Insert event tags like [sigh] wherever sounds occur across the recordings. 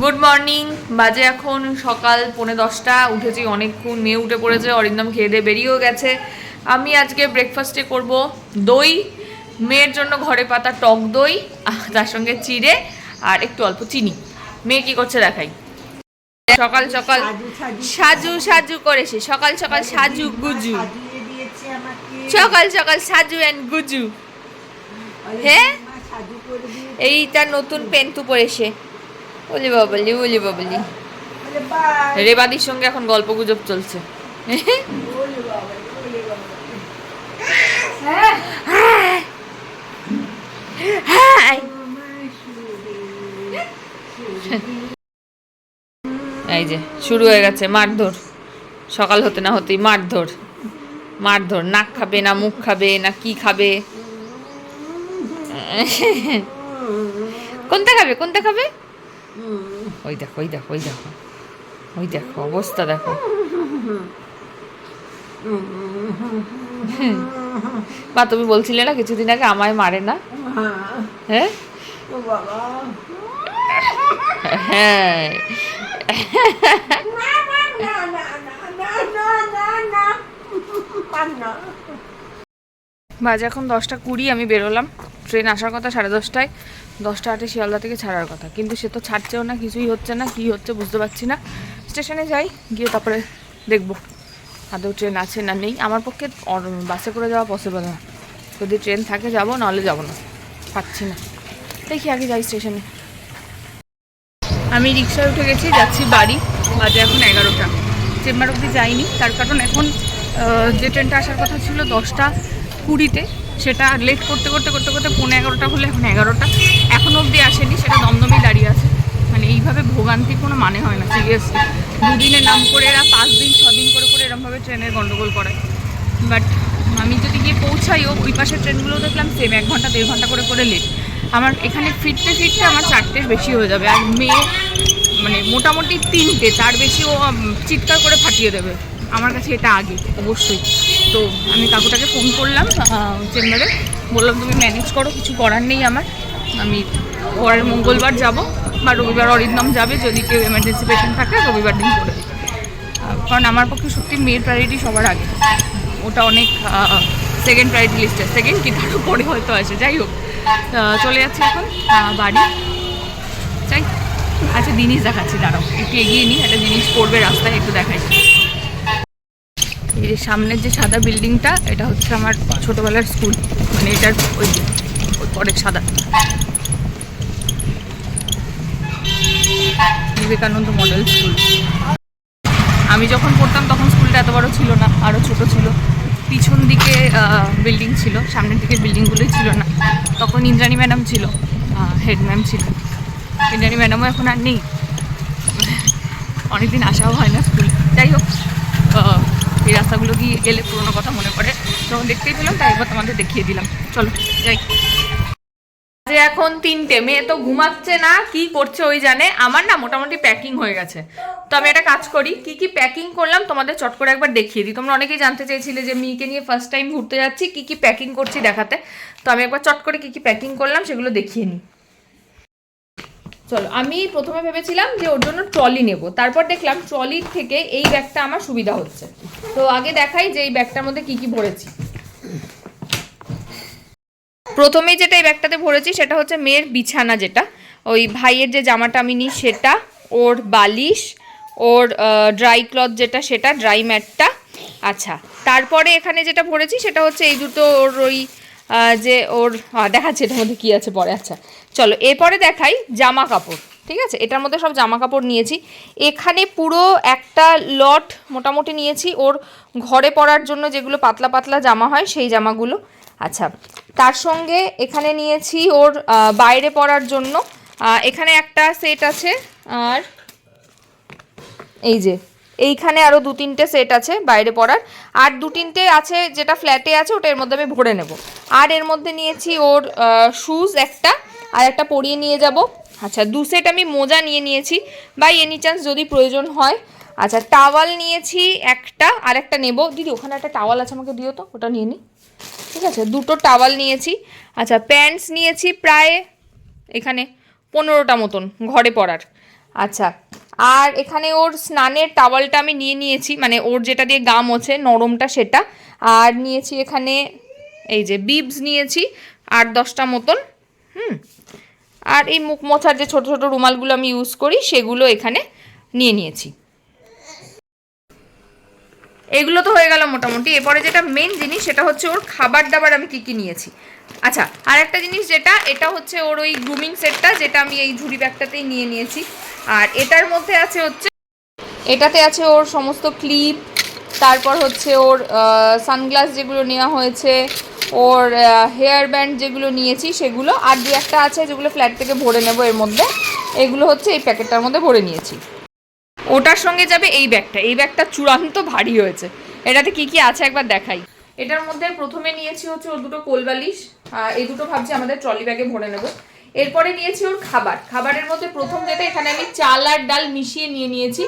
Good morning বাজে এখন সকাল পৌনে দশটা। উঠেছি অনেকক্ষণ মেয়ে উঠে পড়েছে অরিন্দম খেয়ে দিয়ে বেরিয়েও গেছে। আমি আজকে ব্রেকফাস্টে করব দই মেয়ের জন্য ঘরে পাতা টক দই তার সঙ্গে চিড়ে আর একটু অল্প চিনি। মেয়ে কি করছে দেখাই। সকাল সকাল সাজু সাজু। করেছে সকাল সকাল সাজু গুজু। সকাল সকাল সাজু অ্যান্ড গুজু। হ্যাঁ? এইটা নতুন পেন্টু পরেছে বলি বাবলি বলি বাবলি। রেবাদির সঙ্গে এখন গল্প গুজব চলছে। এই যে, শুরু হয়ে গেছে, মারধর। সকাল হতে না হতেই মারধর। মারধর, নাক খাবে না মুখ খাবে না কি খাবে? কোনটা খাবে কোনটা খাবে? ওই দেখো ওই দেখো ওই দেখো। ওই দেখো অবস্থা দেখো। মা তুমি বলছিলে না কিছুদিন আগে আমায় মারে না? হ্যাঁ? হ্যাঁ। না না না না না না না বাজে এখন দশটা কুড়ি, আমি বেরোলাম। ট্রেন আসার কথা সাড়ে দশটায়। দশটা আটে শিয়ালদা থেকে ছাড়ার কথা। কিন্তু সে তো ছাড়ছেও না, কিছুই হচ্ছে না, কি হচ্ছে বুঝতে পারছি না। স্টেশনে যাই, গিয়ে তারপরে দেখব আদৌ ট্রেন আছে না নেই। আমার পক্ষে বাসে করে যাওয়া পসিবল না। যদি ট্রেন থাকে যাব, নাহলে যাব না। পাচ্ছি না। দেখি আগে যাই স্টেশনে। আমি রিক্সায় উঠে গেছি, যাচ্ছি বাড়ি। বাজে এখন এগারোটা। চেম্বার অবধি যাইনি। তার কারণ এখন যে ট্রেনটা আসার কথা ছিল দশটা। কুড়িতে, সেটা লেট করতে করতে করতে করতে পৌনে এগারোটা হলে এখন এগারোটা এখনও অবধি আসেনি, সেটা দমদমেই দাঁড়িয়ে আছে। মানে এইভাবে ভোগান্তির কোনো মানে হয় না সিরিয়াসলি দুদিনের নাম করে এরা পাঁচ দিন, ছ দিন করে করে এরমভাবে ট্রেনের গন্ডগোল করে। বাট আমি যদি গিয়ে পৌঁছাইও, ওই পাশের ট্রেনগুলো দেখলাম সেম এক ঘণ্টা, দেড় ঘণ্টা করে করে লেট আমার এখানে ফিরতে ফিরতে আমার চারটের বেশি হয়ে যাবে, আর মেয়ে মানে মোটামুটি তিনটে, তার বেশি ও চিৎকার করে ফাটিয়ে দেবে। আমার কাছে এটা আগে, অবশ্যই। তো আমি কাকুটাকে ফোন করলাম চেম্বারে। বললাম, তুমি ম্যানেজ করো, কিছু করার নেই আমার। আমি পরের মঙ্গলবার যাব বা রবিবার অরিন্দম যাবে, যদি কেউ এমার্জেন্সি পেশেন্ট থাকে, রবিবার দিন করে কারণ আমার পক্ষে সত্যি মেয়ের প্রায়োরিটি সবার আগে। ওটা অনেক সেকেন্ড প্রায়োরিটি লিস্টে সেকেন্ড কি, তারও পরে হয়তো আছে। যাই হোক চলে যাচ্ছি এখন বাড়ি। চাই আচ্ছা জিনিস দেখাচ্ছি, দাঁড়াও। একটু এগিয়ে নিই, একটা জিনিস পড়বে রাস্তায়, একটু দেখাই। এই যে সামনের যে সাদা বিল্ডিংটা, এটা হচ্ছে আমার ছোটবেলার স্কুল। মানে এটার ওই ওই পরের সাদা। Vivekananda model school. আমি যখন পড়তাম তখন স্কুলটা এত বড় ছিল না আরও ছোট ছিল। পিছন দিকে বিল্ডিং ছিল, সামনের দিকে বিল্ডিংগুলোই ছিল না। তখন ইন্দ্রাণী ম্যাডাম ছিল হেড ম্যাম ছিল। ইন্দ্রাণী ম্যাডামও এখন আর নেই। অনেকদিন আসাও হয় না স্কুল। যাই হোক এই রাস্তাগুলো গিয়ে গেলে পুরোনো কথা মনে পড়ে? যখন দেখতেই পেলাম তাই একবার তোমাদের দেখিয়ে দিলাম। চলো, যাই। যে এখন তিনটে, মেয়ে তো ঘুমাচ্ছে না, কি করছে ওই জানে? আমার না মোটামুটি প্যাকিং হয়ে গেছে। তো আমি একটা কাজ করি, কি কি প্যাকিং করলাম তোমাদের চট করে একবার দেখিয়ে দিই। তোমরা অনেকেই জানতে চেয়েছিলে যে মেয়েকে নিয়ে ফার্স্ট টাইম ঘুরতে যাচ্ছি, কি কি প্যাকিং করছি দেখাতে। তো আমি একবার চট করে কি কি প্যাকিং করলাম সেগুলো দেখিয়ে নিই। চলো, আমি প্রথমে ভেবেছিলাম যে ওর জন্য ট্রলি নেব। তারপর দেখলাম ট্রলির থেকে এই ব্যাগটা আমার সুবিধা হচ্ছে। তো আগে দেখাই যে এই ব্যাগটার মধ্যে কি কি ভরেছি। প্রথমেই যেটা এই ব্যাগটাতে ভরেছি সেটা হচ্ছে মেয়ের বিছানা যেটা। ওই ভাইয়ের যে জামাটা আমি নিই সেটা, ওর বালিশ, ওর ড্রাই ক্লথ যেটা সেটা ড্রাই ম্যাটটা আচ্ছা তারপরে এখানে যেটা ভরেছি সেটা হচ্ছে এই দুটো ওর ওই যে ওর দেখাচ্ছি এটার মধ্যে কী আছে পরে আচ্ছা। চলো, এরপরে দেখাই জামা কাপড়, ঠিক আছে? এটার মধ্যে সব জামা কাপড় নিয়েছি। এখানে পুরো একটা লট মোটামুটি নিয়েছি। ওর ঘরে পরার জন্য যেগুলো পাতলা পাতলা জামা হয়, সেই জামাগুলো। আচ্ছা তার সঙ্গে এখানে নিয়েছি ওর বাইরে পরার জন্য। এখানে একটা সেট আছে, আর এই যে এইখানে আরও দু তিনটে সেট আছে বাইরে পরার আর দু তিনটে আছে যেটা ফ্ল্যাটে আছে, ওটা এর মধ্যে আমি ভরে নেব। আর এর মধ্যে নিয়েছি ওর শুজ একটা, আর একটা পরিয়ে নিয়ে যাব। আচ্ছা দু সেট আমি মোজা নিয়ে নিয়েছি। বা এনি চান্স যদি প্রয়োজন হয় আচ্ছা টাওয়াল নিয়েছি একটা, আর একটা নেব। দিদি, ওখানে একটা টাওয়াল আছে, আমাকে দিও তো, ওটা নিয়ে নিই ঠিক আছে, দুটো টাওয়াল নিয়েছি। আচ্ছা প্যান্টস নিয়েছি প্রায় এখানে পনেরোটা মতন ঘরে পরার আচ্ছা আর এখানে ওর স্নানের টাওয়ালটা আমি নিয়ে নিয়েছি মানে ওর যেটা দিয়ে গাম ওছে নরমটা সেটা। আর নিয়েছি এখানে এই যে বিবস নিয়েছি, আট দশটা মতন, হুম। আর এই মুখ মোছার যে ছোটো ছোটো রুমালগুলো আমি ইউজ করি, সেগুলো এখানে নিয়ে নিয়েছি। এগুলো তো হয়ে গেল মোটামুটি। এরপরে যেটা মেন জিনিস সেটা হচ্ছে ওর খাবার দাবার আমি কী কী নিয়েছি। আচ্ছা আর একটা জিনিস যেটা, এটা হচ্ছে ওর ওই গ্রুমিং সেটটা যেটা আমি এই ঝুড়ি ব্যাগটাতেই নিয়ে নিয়েছি। আর এটার মধ্যে আছে হচ্ছে, এটাতে আছে ওর সমস্ত ক্লিপ তারপর হচ্ছে ওর সানগ্লাস যেগুলো নেওয়া হয়েছে, ওর হেয়ার ব্যান্ড যেগুলো নিয়েছি সেগুলো, আর দু একটা আছে যেগুলো ফ্ল্যাট থেকে ভরে নেব এর মধ্যে। এগুলো হচ্ছে এই প্যাকেটটার মধ্যে ভরে নিয়েছি। ওটার সঙ্গে যাবে এই ব্যাগটা। এই ব্যাগটা চূড়ান্ত ভারী হয়েছে। এটাতে কি কি আছে একবার দেখাই। এটার মধ্যে প্রথমে নিয়েছি হচ্ছে ওর দুটো কোলবালিশ এই দুটো ভাবছি আমাদের ট্রলি ব্যাগে ভরে নেব। এরপরে নিয়েছি ওর খাবার। খাবারের মধ্যে প্রথম যেটা, এখানে আমি চাল আর ডাল মিশিয়ে নিয়ে নিয়েছি।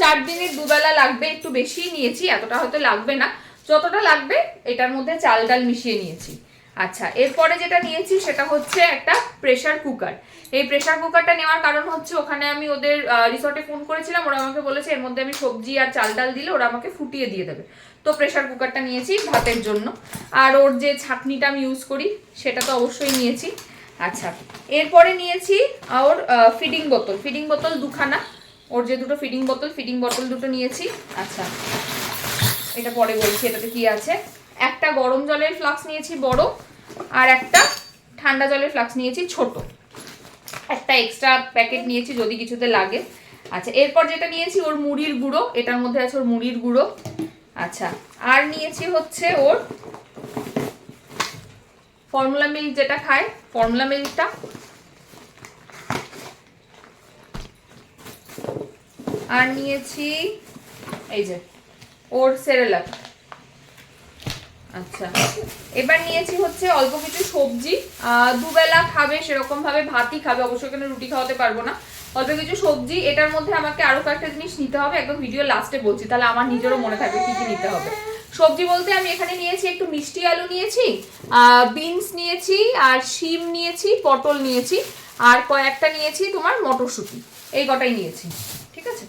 চার দিনের দুবেলা লাগবে, একটু বেশিই নিয়েছি, এতটা হয়তো লাগবে না। যতটা লাগবে, এটার মধ্যে চাল ডাল মিশিয়ে নিয়েছি। আচ্ছা এরপরে যেটা নিয়েছি সেটা হচ্ছে একটা প্রেসার কুকার এই প্রেসার কুকারটা নেওয়ার কারণ হচ্ছে ওখানে আমি ওদের রিসর্টে ফোন করেছিলাম, ওরা আমাকে বলেছে এর মধ্যে আমি সবজি আর চাল ডাল দিলে ওরা আমাকে ফুটিয়ে দিয়ে দেবে। তো প্রেসার কুকারটা নিয়েছি ভাতের জন্য। আর ওর যে ছাঁকনিটা আমি ইউজ করি, সেটা তো অবশ্যই নিয়েছি। আচ্ছা এরপরে নিয়েছি ওর ফিডিং বোতল ফিডিং বোতল দুখানা। ওর যে দুটো ফিডিং বোতল ফিডিং বোতল দুটো নিয়েছি। আচ্ছা এটা পরে বলছি, এটাতে কি আছে? একটা গরম জলের ফ্লাক্স নিয়েছি বড় আর একটা ঠান্ডা জলের ফ্লাক্স নিয়েছি ছোট। একটা এক্সট্রা প্যাকেট নিয়েছি যদি কিছুতে লাগে। আচ্ছা এরপর যেটা নিয়েছি ওর মুড়ির গুঁড়ো, এটার মধ্যে আছে ওর মুড়ির গুঁড়ো। আচ্ছা আর নিয়েছি হচ্ছে ওর ফর্মুলা মিল্ক যেটা খায় ফর্মুলা মিল্কটা আর নিয়েছি এই যে, ওর সেরেলাক। আচ্ছা। এবার নিয়েছি হচ্ছে অল্প কিছু সবজি। দুবেলা খাবে সেরকম ভাবে ভাতই খাবে। অবশ্যই এখানে রুটি খাওয়াতে পারব না। অল্প কিছু সবজি, এটার মধ্যে আমাকে আরও কয়েকটা জিনিস নিতে হবে। একদম ভিডিও লাস্টে বলছি, তাহলে আমার নিজেরও মনে থাকবে কি কি নিতে হবে। সবজি বলতে আমি এখানে নিয়েছি একটু মিষ্টি আলু নিয়েছি বিনস নিয়েছি, আর শিম নিয়েছি, পটল নিয়েছি, আর কয়েকটা নিয়েছি তোমার মটরশুঁটি। এই কটাই নিয়েছি। ঠিক আছে?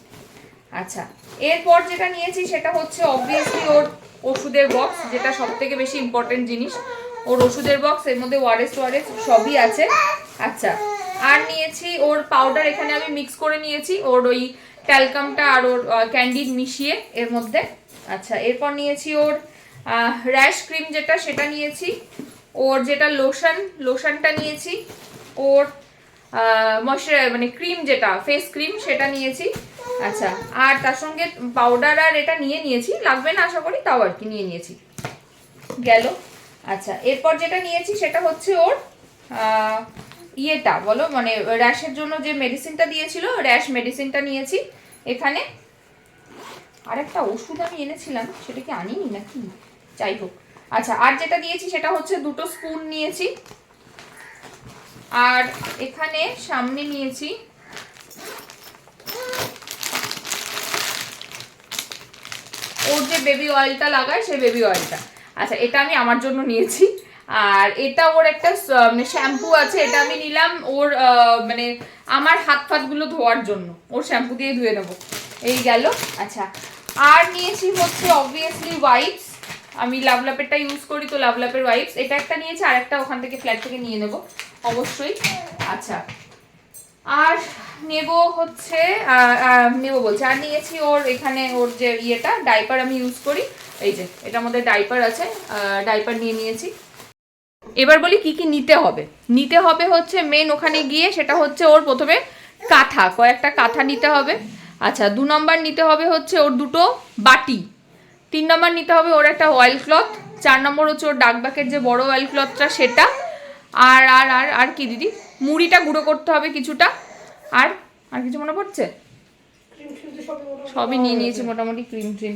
আচ্ছা। এরপর যেটা নিয়েছি সেটা হচ্ছে অবভিয়াসলি ওর ওষুধের বক্স যেটা সব থেকে বেশি ইম্পর্টেন্ট জিনিস। ওর ওষুধের বক্স এর মধ্যে ওয়ারেস টোয়ারেস সবই আছে। আচ্ছা আর নিয়েছি ওর পাউডার এখানে আমি মিক্স করে নিয়েছি, ওর ওই ট্যালকামটা আর ওর ক্যান্ডিড মিশিয়ে এর মধ্যে। আচ্ছা এরপর নিয়েছি ওর র্যাশ ক্রিম যেটা, সেটা নিয়েছি। ওর যেটা লোশন লোশনটা নিয়েছি। ওর ময়শ্চার মানে ক্রিম যেটা ফেস ক্রিম সেটা নিয়েছি। আচ্ছা আর তার সঙ্গে পাউডার আর এটা নিয়ে নিয়েছি। লাগবে না আশা করি, তাও আর কি নিয়ে নিয়েছি। গেল। আচ্ছা এরপর যেটা নিয়েছি সেটা হচ্ছে ওর ইয়েটা, বলো মানে র্যাশের জন্য যে মেডিসিনটা দিয়েছিল র্যাশ মেডিসিনটা নিয়েছি এখানে। আর একটা ওষুধ আমি এনেছিলাম, সেটা কি আনিনি নাকি? যাই হোক। আচ্ছা আর যেটা দিয়েছি সেটা হচ্ছে দুটো স্পুন নিয়েছি। আর এখানে সামনে নিয়েছি ওর যে বেবি অয়েলটা লাগায়, সেই বেবি অয়েলটা আচ্ছা এটা আমি আমার জন্য নিয়েছি। আর এটা ওর একটা মানে শ্যাম্পু আছে, এটা আমি নিলাম ওর মানে আমার হাত ফাতগুলো ধোয়ার জন্য। ওর শ্যাম্পু দিয়ে ধুয়ে নেব। এই গেল। আচ্ছা আর নিয়েছি হচ্ছে অবভিয়াসলি ওয়াইপস আমি লাভলাপেরটা ইউজ করি তো লাভলাপের ওয়াইপস এটা একটা নিয়েছি আর একটা ওখান থেকে ফ্ল্যাট থেকে নিয়ে নেব। অবশ্যই। আচ্ছা আর নেব হচ্ছে নেব বলছে। আর নিয়েছি ওর এখানে ওর যে ইয়েটা, ডাইপার আমি ইউজ করি। এই যে, এটার মধ্যে ডাইপার আছে ডাইপার নিয়ে নিয়েছি। এবার বলি কি কি নিতে হবে। নিতে হবে হচ্ছে মেন ওখানে গিয়ে সেটা হচ্ছে ওর প্রথমে কাঁথা, কয়েকটা কাঁথা নিতে হবে। আচ্ছা দু নম্বর নিতে হবে হচ্ছে ওর দুটো বাটি। তিন নম্বর নিতে হবে ওর একটা অয়েল ক্লথ চার নম্বর হচ্ছে ওর ডাকবাকের যে বড় অয়েল ক্লথটা সেটা। আর আর আর আর কি দিদি? মুড়িটা গুঁড়ো করতে হবে কিছুটা। আর আর কিছু মনে পড়ছে? সবই নিয়ে নিয়েছি মোটামুটি ক্রিম ট্রিম।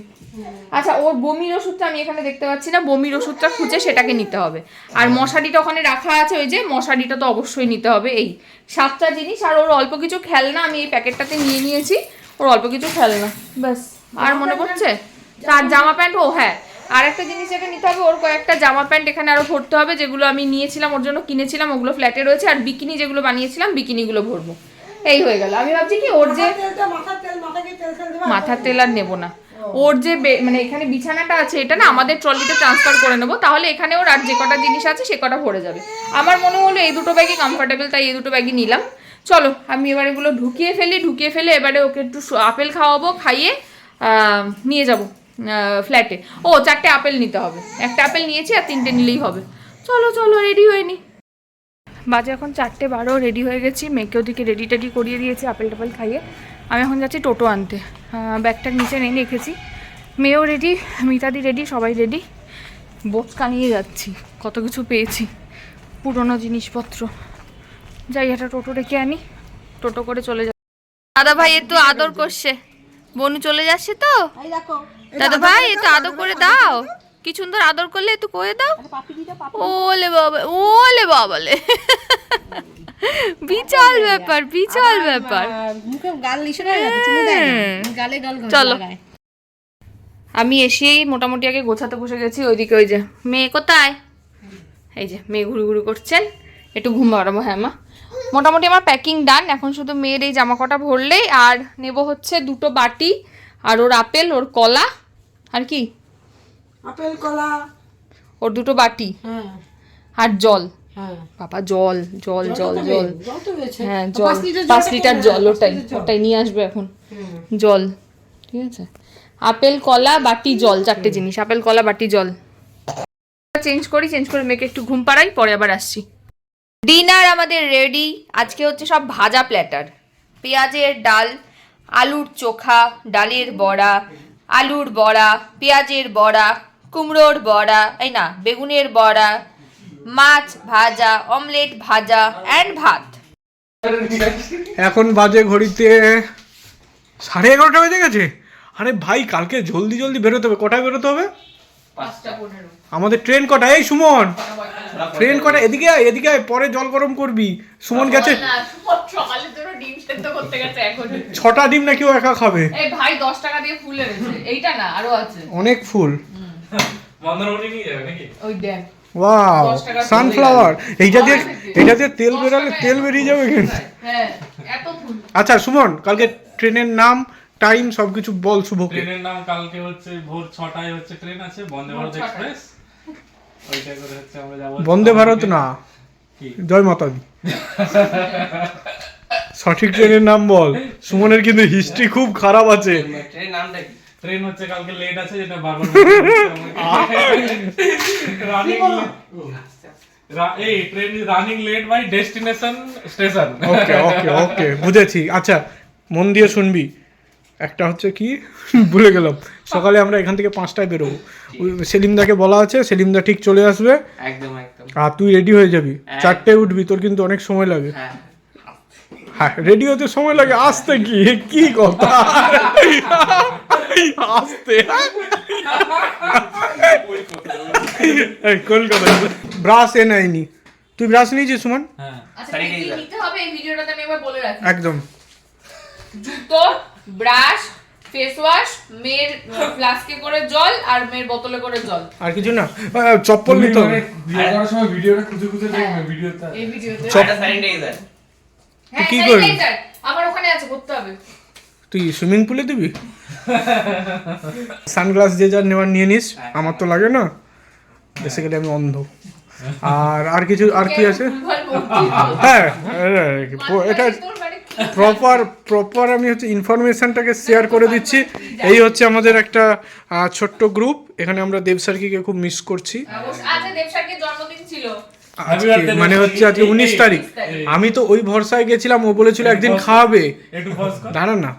আচ্ছা ওর বমির ওষুধটা আমি এখানে দেখতে পাচ্ছি না। বমির ওষুধটা খুঁজে সেটাকে নিতে হবে। আর মশারিটা ওখানে রাখা আছে ওই যে মশারিটা তো অবশ্যই নিতে হবে। এই সাতটা জিনিস আর ওর অল্প কিছু খেলনা আমি এই প্যাকেটটাতে নিয়ে নিয়েছি। ওর অল্প কিছু খেলনা। ব্যাস। আর মনে পড়ছে? তার জামা প্যান্ট ও হ্যাঁ। আর একটা জিনিস যেটা নিতে হবে ওর কয়েকটা জামা প্যান্ট এখানে আরও ভরতে হবে যেগুলো আমি নিয়েছিলাম ওর জন্য কিনেছিলাম ওগুলো ফ্ল্যাটে রয়েছে আর বিকিনি যেগুলো বানিয়েছিলাম বিকিনিগুলো ভরবো। এই হয়ে গেল। আমি ভাবছি কি ওর যে মাথার তেল আর নেব না। ওর যে মানে এখানে বিছানাটা আছে এটা না আমাদের ট্রলিতে ট্রান্সফার করে নেব তাহলে এখানে ওর আর যে কটা জিনিস আছে সে কটা ভরে যাবে। আমার মনে হলো এই দুটো ব্যাগই কমফোর্টেবল তাই এই দুটো ব্যাগই নিলাম। চলো আমি এবার এগুলো ঢুকিয়ে ফেলি ঢুকিয়ে ফেলে এবারে ওকে একটু আপেল খাওয়াবো খাইয়ে নিয়ে যাব। ফ্ল্যাটে ও, চারটে আপেল নিতে হবে। একটা আপেল নিয়েছি আর তিনটে নিলেই হবে। চলো চলো রেডি হয়ে নি। বাজে এখন চারটে বারো রেডি হয়ে গেছি। মেয়েকে ওদিকে রেডি টেডি করিয়ে দিয়েছি আপেল টাপেল খাইয়ে। আমি এখন যাচ্ছি টোটো আনতে। ব্যাগটার নিচে নিয়ে রেখেছি। মেয়েও রেডি মিতাদি রেডি সবাই রেডি বোচকা নিয়ে যাচ্ছি। কত কিছু পেয়েছি। পুরনো জিনিসপত্র। যাই, একটা টোটো রেখে আনি। টোটো করে চলে যা দাদা ভাই একটু আদর করছে। বনু চলে যাচ্ছে তো? দেখো। দাদা ভাই একটু আদর করে দাও। কি সুন্দর আদর করলে একটু করে দাও। ওলে বাবা ওলে বাবালে। বিশাল ব্যাপার বিশাল ব্যাপার। মুখে গাল লিশে না চুমু দেয় হ্যাঁ। গালে গাল ঘষে চলো। আমি এসেই মোটামুটি আগে গোছাতে বসে গেছি ওইদিকে ওই যে মেয়ে কোথায়? এই যে মেয়ে ঘুরু ঘুরু করছেন একটু ঘুম পাড়াবো হ্যাঁ মা। মোটামুটি আমার প্যাকিং ডান এখন শুধু মেয়ের এই জামা কটা ভরলেই আর নেব হচ্ছে দুটো বাটি আর ওর আপেল ওর কলা আর কি? আপেল কলা। ওর দুটো বাটি। হ্যাঁ। আর জল। হ্যাঁ। বাবা জল জল জল জল। হ্যাঁ জল। পাঁচ লিটার? জল ওটাই ওটাই নিয়ে আসবে এখন। জল ঠিক আছে? আপেল কলা বাটি জল চারটে জিনিস। আপেল কলা বাটি জল। চেঞ্জ করি চেঞ্জ করে মেয়েকে একটু ঘুম পাড়াই পরে আবার আসছি। ডিনার আমাদের রেডি। আজকে হচ্ছে সব ভাজা প্ল্যাটার। পেঁয়াজের ডাল আলুর চোখা ডালের বড়া আলুর বড়া পেঁয়াজের বড়া কুমড়োর বড়া এই না বেগুনের বড়া মাছ ভাজা অমলেট ভাজা অ্যান্ড ভাত। এখন বাজে ঘড়িতে সাড়ে এগারোটা বেজে গেছে। আরে ভাই কালকে জলদি জলদি বেরোতে হবে। কটায় বেরোতে হবে? আমাদের ট্রেন কটা? এই সুমন ট্রেন কটা? এদিকে আয় এদিকে আয় পরে জল গরম করবি। সুমন গেছে। সকালে তোর ডিম সেদ্ধ করতে গেছে এখন। ছটা ডিম না কেউ একা খাবে? এই ভাই দশ টাকা দিয়ে ফুল এনেছে। এইটা না আরও আছে। অনেক ফুল। নাকি? ওই দেখ। ওয়াও সানফ্লাওয়ার এইটা দিয়ে এইটা দিয়ে তেল বেরোলে তেল বেরিয়ে যাবে কিন্তু হ্যাঁ এত ফুল। আচ্ছা সুমন কালকে ট্রেনের নাম টাইম সবকিছু বল শুভকে। ট্রেনের নাম কালকে হচ্ছে ভোর ছটায় হচ্ছে ট্রেন আছে বন্দে ভারত এক্সপ্রেস ওইটা করে হচ্ছে আমরা যাব বন্দে ভারত না। জয় মাতা দি সঠিক ট্রেনের নাম বল। সুমনের কিন্তু হিস্ট্রি খুব খারাপ আছে। ট্রেন হচ্ছে কালকে লেট আছে যেটা বারবার রানিং এই train running late by destination station okay okay okay বুঝেছি। আচ্ছা মন দিয়ে শুনবি। একটা হচ্ছে কি? [laughs] ভুলে গেলাম। সকালে আমরা এখান থেকে পাঁচটায় বেরোবো। ওই সেলিমদাকে বলা আছে সেলিমদা ঠিক চলে আসবে। একদম একদম। আর তুই রেডি হয়ে যাবি। চারটায় উঠবি তোর কিন্তু অনেক সময় লাগে। হ্যাঁ। হ্যাঁ রেডি হতে সময় লাগে আসতে কি? কি কথা? আসতে। কলকাতা ব্রাশ এ নেয়নি তুই ব্রাশ নিয়েছিস সুমন? হ্যাঁ। আচ্ছা Sanitizer. কি কি নিতে হবে এই ভিডিওটাতে আমি একবার বলে রাখি। একদম। জুতো ব্রাশ ফেস ওয়াশ মেয়ের ফ্লাস্কে করে জল আর মেয়ের বোতলে করে জল। আর কিছু না চপ্পল নিতে হবে। বিয়ে করার সময় ভিডিওটা খুঁজে খুঁজে দেখবে ভিডিওটা। এই ভিডিওতে। একটা স্যানিটাইজার হ্যাঁ কি করবি? আমার ওখানে আছে করতে হবে। তুই সুইমিং পুলে দিবি? [laughs] সানগ্লাস যে যার নেওয়ার নিয়ে নিস আমার তো লাগে না। বেসিক্যালি আমি অন্ধ। আর আর কিছু আর কি আছে। হ্যাঁ এটা প্রপার প্রপার আমি হচ্ছে ইনফরমেশনটাকে শেয়ার করে দিচ্ছি। এই হচ্ছে আমাদের একটা ছোট্ট গ্রুপ এখানে আমরা দেবসার্কিকে খুব মিস করছি। আচ্ছা মানে হচ্ছে আজকে উনিশ তারিখ। আমি তো ওই ভরসায় গেছিলাম ও বলেছিল একদিন খাওয়াবে। একটু ফস কর। দাঁড়া না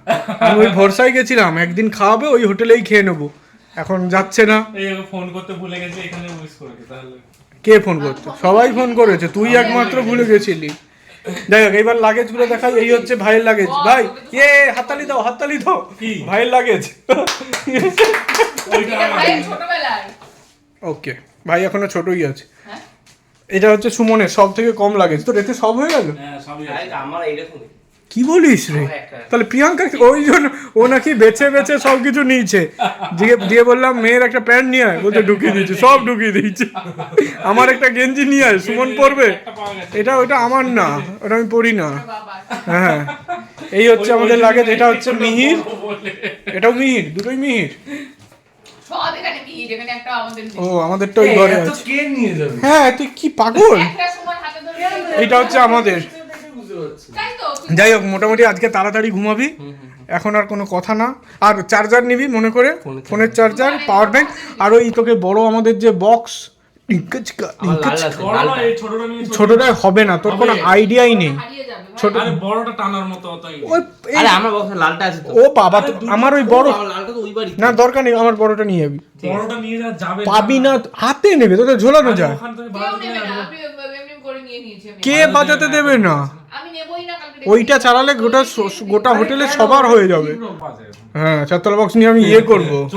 আমি ওই ভরসায় গেছিলাম একদিন খাওয়াবে ওই হোটেলেই খেয়ে নেব। এখন যাচ্ছে না। এই ফোন করতে ভুলে গেছে এখানে মিস করে তাহলে। কে ফোন করছে? সবাই ফোন করেছে তুই একমাত্র ভুলে গেছিলি। যাই হোক এইবার লাগেজগুলো দেখাই এই হচ্ছে ভাইয়ের লাগেজ ভাই এ হাততালি দাও হাততালি দাও। ভাইয়ের লাগেজ ওকে ভাই এখনও ছোটই আছে। হ্যাঁ? এটা হচ্ছে সুমনের সব থেকে কম লাগেজ তো এতে সব হয়ে গেল? হ্যাঁ আমার এইরকমই। কি বলিস রে? তাহলে প্রিয়াঙ্কা ওই জন্য ও নাকি বেছে বেছে সব কিছু নিয়েছে। দিয়ে দিয়ে বললাম মেয়ের একটা প্যান্ট নিয়ে আয়। বলতে ঢুকিয়ে দিয়েছে সব ঢুকিয়ে দিয়েছে। আমার একটা গেঞ্জি নিয়ে আয় সুমন পরবে। এটা ওটা আমার না ওটা আমি পরি না। হ্যাঁ এই হচ্ছে আমাদের লাগে এটা হচ্ছে মিহির। এটাও মিহির দুটোই মিহির। একটা আমাদের ও আমাদেরটা ওই ঘরে আছে। কে নিয়ে যাবে? হ্যাঁ তুই কি পাগল? এটা হচ্ছে আমাদের। তো যাই হোক মোটামুটি আজকে তাড়াতাড়ি ঘুমাবি। এখন আর কোনো কথা না। আর চার্জার নিবি মনে করে ফোনের চার্জার পাওয়ার ব্যাংক আর ওই তোকে বড় আমাদের যে বক্স ছোটটা হবে না তোর কোনো আইডিয়াই নেই। হারিয়ে যাবে ভাই। ছোট বড়টা টানার মতো অতই ওই এই- আরে আমার বক্সে লালটা আছে তো। ও বাবা তো আমার ওই বড় লালটা তো ওই বাড়ি না দরকার নেই আমার বড়টা নিয়ে যাবি। বড়টা নিয়ে যাবে পাবি না হাতে নেবে তোদের ঝোলানো যায়। ওখান থেকে করে নিয়ে নিয়েছি কে বাজাতে দেবে না? আমি নেবই না কালকে ওইটা চালালে গোটা স- গোটা হোটেলে সবার হয়ে যাবে। হ্যাঁ চারতলা বক্স নিয়ে আমি ইয়ে করব। [laughs]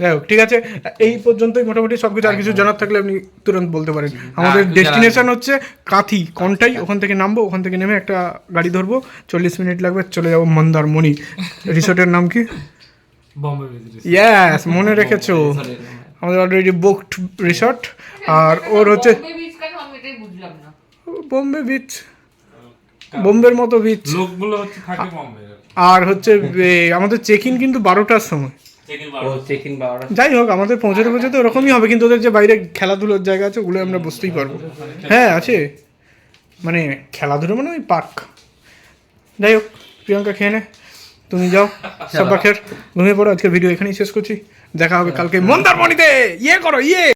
যাই হোক ঠিক আছে এই পর্যন্তই মোটামুটি সবকিছু আর কিছু জানার থাকলে আপনি তুরন্ত বলতে পারেন। আমাদের কিছু ডেস্টিনেশন হচ্ছে কাথি কন্টাই ওখান থেকে নামবো ওখান থেকে নেমে একটা গাড়ি ধরবো চল্লিশ মিনিট লাগবে চলে যাব মন্দারমণি। [laughs] রিসোর্টের নাম কি? বম্বে ইয়াস মনে রেখেছো। আমাদের অলরেডি বুকড রিসর্ট আর ওর হচ্ছে বোম্বে beach কেন? আমি এটাই বুঝলাম না। বোম্বে বিচ বোম্বের মতো বিচ লোকগুলো হচ্ছে থাকে বম্বে আর হচ্ছে এ, আমাদের চেক ইন কিন্তু বারোটার সময়। যাই হোক আমাদের পৌঁছাতে পৌঁছাতে ওরকমই হবে কিন্তু ওদের যে বাইরে খেলাধুলোর জায়গা আছে ওগুলো আমরা বুঝতেই পারব। হ্যাঁ আছে। মানে খেলাধুলো মানে ওই পার্ক যাই হোক প্রিয়াঙ্কা খেয়ে নে। তুমি যাও সব খের ঘুমিয়ে পড়ো, আজকের ভিডিও এখানেই শেষ করছি। দেখা হবে কালকে মন্দারমণিতে। ইয়ে করো ইয়ে।